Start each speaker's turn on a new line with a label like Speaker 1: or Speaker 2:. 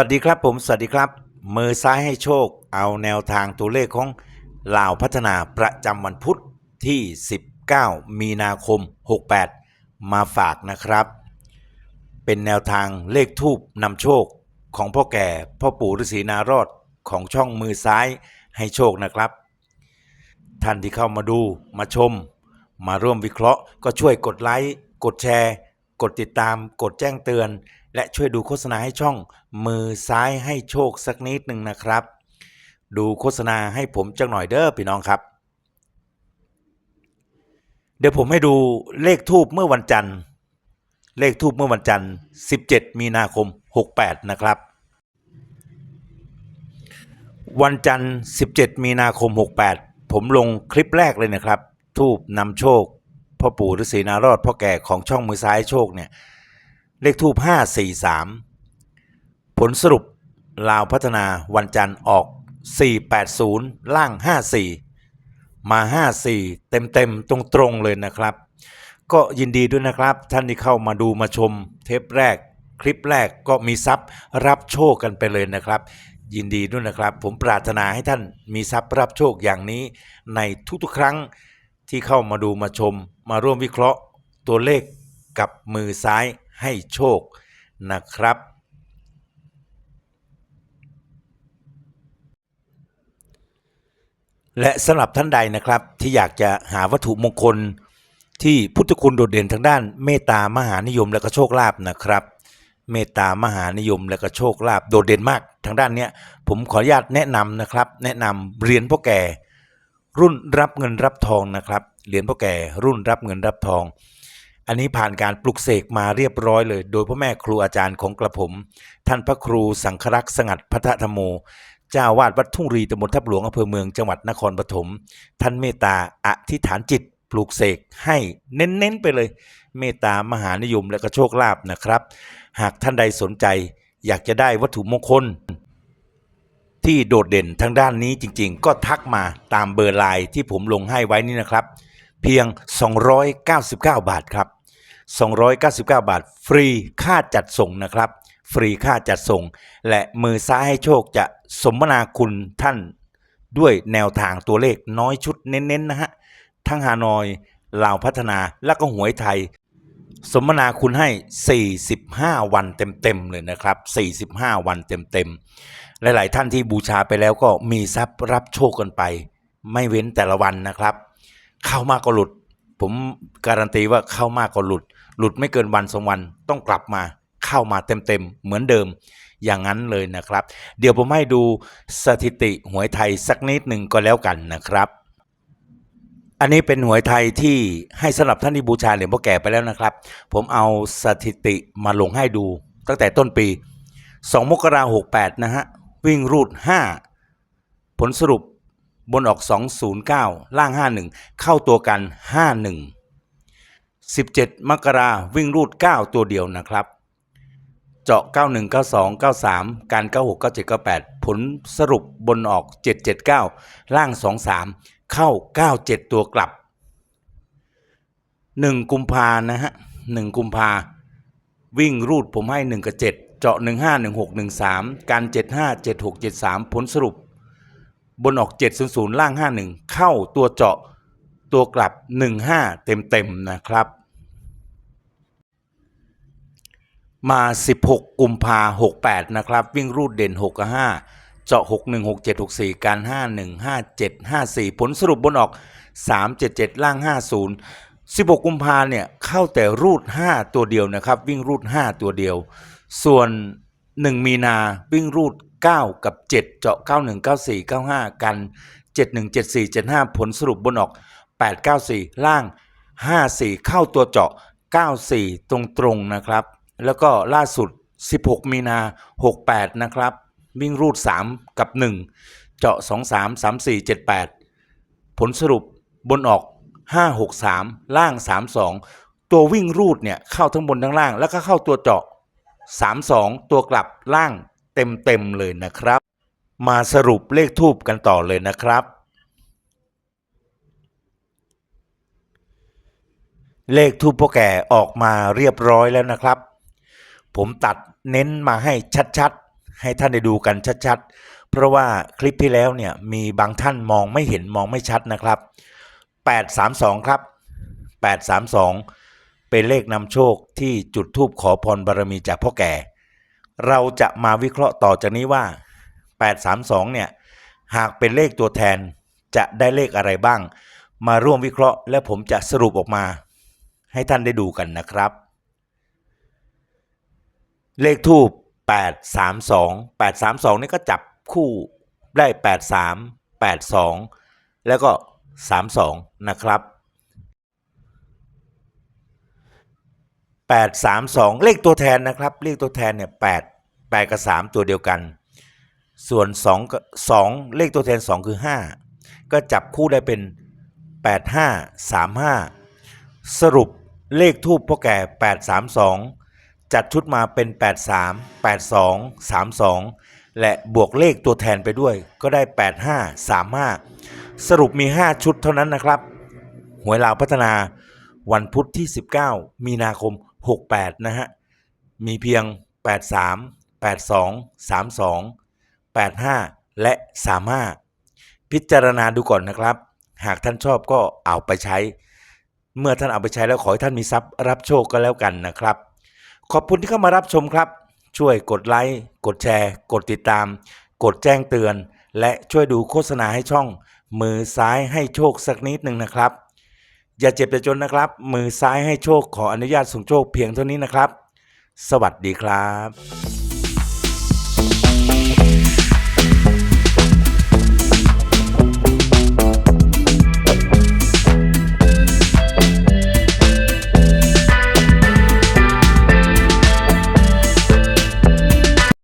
Speaker 1: วัสดีครับผม สวัสดีครับ มือซ้ายให้โชค เอาแนวทางตัวเลขของลาวพัฒนาประจำวันพุธที่ 19 มีนาคม 68 มาฝากนะครับ เป็นแนวทางเลขทูบนำโชคของพ่อแก่พ่อปู่ฤาษีนารอดของช่องมือซ้ายให้โชคนะครับ ท่านที่เข้ามาดูมาชม มาร่วมวิเคราะห์ก็ช่วยกดไลค์กดแชร์ กดติดตาม กดแจ้งเตือน และช่วยดูโฆษณาให้ช่อง มือซ้ายให้โชคสักนิดหนึ่งนะครับ ดูโฆษณาให้ผมจักหน่อยเด้อพี่น้องครับ เดี๋ยวผมให้ดูเลขทูบเมื่อวันจันทร์ เลขทูบเมื่อวันจันทร์ 17 มีนาคม 68 นะครับ วันจันทร์ 17 มีนาคม 68 ผมลงคลิปแรกเลยนะครับ ทูบนำโชคพ่อปู่ฤาษีนารอดพ่อแก่ของช่องมือซ้ายโชคเนี่ย เลขทูบ543 ผลสรุปลาวพัฒนาวันจันทร์ออก 480 ล่าง 54 มา 54 เต็มเต็มๆตรงตรงๆเลยนะครับ ก็ยินดีด้วยนะครับ ท่านที่เข้ามาดูมาชมเทปแรก คลิปแรกก็มีทรัพย์รับโชคกันไปเลยนะครับ ยินดีด้วยนะครับ ผมปรารถนาให้ท่านมีทรัพย์รับโชคอย่างนี้ ในทุกๆครั้งที่เข้ามาดูมาชม มาร่วมวิเคราะห์ตัวเลขกับมือซ้าย ให้โชคนะครับ และสำหรับท่านใดนะครับที่อยากจะหาวัตถุมงคลที่พุทธคุณโดดเด่นทางด้านเมตตามหานิยมและก็โชคลาภนะครับ เมตตามหานิยมและก็โชคลาภโดดเด่นมากทางด้านเนี้ยผมขออนุญาตแนะนำนะครับ แนะนำเหรียญพ่อแก่ รุ่นรับเงินรับทองนะครับเหรียญพ่อแก่รุ่นรับเงินรับทอง อันนี้ผ่านการปลุกเสกมาเรียบร้อยเลย โดยพ่อแม่ครูอาจารย์ของกระผม ท่านพระครูสังครักษ์สงัดพัทธรรมโม เจ้าวาดวัดทุ่งรีตำบลทับหลวงอำเภอเมืองจังหวัดนครปฐมท่านเมตตาอธิษฐานจิตปลูกเสกให้เน้นๆไปเลย เมตตามหานิยมและก็โชคลาภนะครับ หากท่านใดสนใจอยากจะได้วัตถุมงคล ที่โดดเด่นทางด้านนี้จริงๆ ก็ทักมาตามเบอร์ไลน์ที่ผมลงให้ไว้นี่นะครับ เพียง 299 บาทครับ 299 บาท ฟรีค่าจัดส่งนะครับ ฟรีค่าจัดส่ง และมือซ้ายให้โชคจะสมนาคุณท่านด้วยแนวทางตัวเลขน้อยชุดเน้นๆนะฮะ ทั้งฮานอยลาวพัฒนาและก็หวยไทย สมนาคุณให้ 45 วันเต็มๆเลยนะครับ 45 วันเต็มๆ หลายๆท่านที่บูชาไปแล้วก็มีทรัพย์รับโชคกันไป ไม่เว้นแต่ละวันนะครับ เข้ามากก็หลุด ผมการันตีว่าเข้ามากก็หลุด หลุดไม่เกินวันสองวันต้องกลับมาเข้ามาเต็มๆเหมือนเดิมอย่างนั้นเลยนะครับ เดี๋ยวผมให้ดูสถิติหวยไทยสักนิดหนึ่งก็แล้วกันนะครับ อันนี้เป็นหวยไทยที่ให้สำหรับท่านที่บูชาเหรียญพ่อแก่ไปแล้วนะครับ ผมเอาสถิติมาลงให้ดู ตั้งแต่ต้นปี 2 มกราหก8นะฮะวิ่งรูด 5 ผลสรุปบนออก 209 ล่าง 51 เข้าตัวกัน 51 17 มกราวิ่งรูด 9 ตัวเดียวนะครับ เจาะ 91 92 93 การ 96 97 98 ผลสรุปบนออก 779 ล่าง 23 เข้า 97 ตัวกลับ 1 กุมภานะฮะ 1 กุมภาวิ่งรูดผมให้ 1 กับ 7เจาะ 15 16 13 การ 75 76 73 ผลสรุป บนออก 700 ล่าง 51 เข้าตัวเจาะ ตัวกลับ 15 เต็มๆนะครับ มา 16 กุมภา68 นะครับ วิ่งรูดเด่น 6 กับ 5 เจาะ 61 67 64 การ 51 57 54 ผลสรุปบนออก 377 ล่าง 50 16 กุมภาเนี่ย เข้าแต่รูด 5 ตัวเดียวนะครับ วิ่งรูด 5 ตัวเดียว ส่วน 1 มีนาวิ่งรูด 9 กับ 7 เจาะ 91 94 95 กัน 71 74 75 ผลสรุปบนออก 894 ล่าง 54 เข้าตัวเจาะ 94 ตรงๆนะครับ แล้วก็ล่าสุด 16 มีนา 68 นะครับ วิ่งรูด 3 กับ 1 เจาะ 23 34 78 ผลสรุปบนออก 563 ล่าง 32 ตัววิ่งรูดเนี่ยเข้าทั้งบนทั้งล่าง แล้วก็เข้าตัวเจาะ 32 ตัวกลับล่างเต็มๆเลยนะครับ มาสรุปเลขทูบกันต่อเลยนะครับ เลขทูปพ่อแก่ออกมาเรียบร้อยแล้วนะครับ ผมตัดเน้นมาให้ชัดให้ท่านได้ดูกันชัดๆ เพราะว่าคลิปที่แล้วเนี่ยมีบางท่านมองไม่เห็นมองไม่ชัดนะครับ 832 ครับ 832 เป็นเลขนำโชคที่จุดทูปขอพรบารมีจากพ่อแก่ เราจะมาวิเคราะห์ต่อจากนี้ว่า 832 เนี่ยหากเป็นเลขตัวแทนจะได้เลขอะไรบ้าง มาร่วมวิเคราะห์และผมจะสรุปออกมา ให้ท่านได้ดูกันนะครับ เลขทูป832 832 นี่ก็จับคู่ได้ 83 82 แล้วก็ 32 นะครับ 832 เลขตัวแทนนะครับ เลขตัวแทนเนี่ย8 8 กับ 3 ตัวเดียวกัน ส่วน2กับ2เลขตัวแทน 2 คือ 5 ก็จับคู่ได้เป็น 85 35 สรุป เลขทูปพ่อแก่ 832 จัดชุดมาเป็น 83 82 32 และบวกเลขตัวแทนไปด้วย ก็ได้ 85 35 สรุปมี 5 ชุดเท่านั้นนะครับ หวยลาวพัฒนาวันพุธที่ 19 มีนาคม 68 นะฮะ มีเพียง 83 82 32 85 และ 35 พิจารณาดูก่อนนะครับ หากท่านชอบก็เอาไปใช้ เมื่อท่านเอาไปใช้แล้วขอให้ท่านมีทรัพย์รับโชคก็แล้วกันนะครับ ขอบคุณที่เข้ามารับชมครับ ช่วยกดไลค์กดแชร์ กดติดตาม กดแจ้งเตือน และช่วยดูโฆษณาให้ช่อง มือซ้ายให้โชคสักนิดหนึ่งนะครับ อย่าเจ็บอย่าจนนะครับ มือซ้ายให้โชคขออนุญาตส่งโชคเพียงเท่านี้นะครับ สวัสดีครับ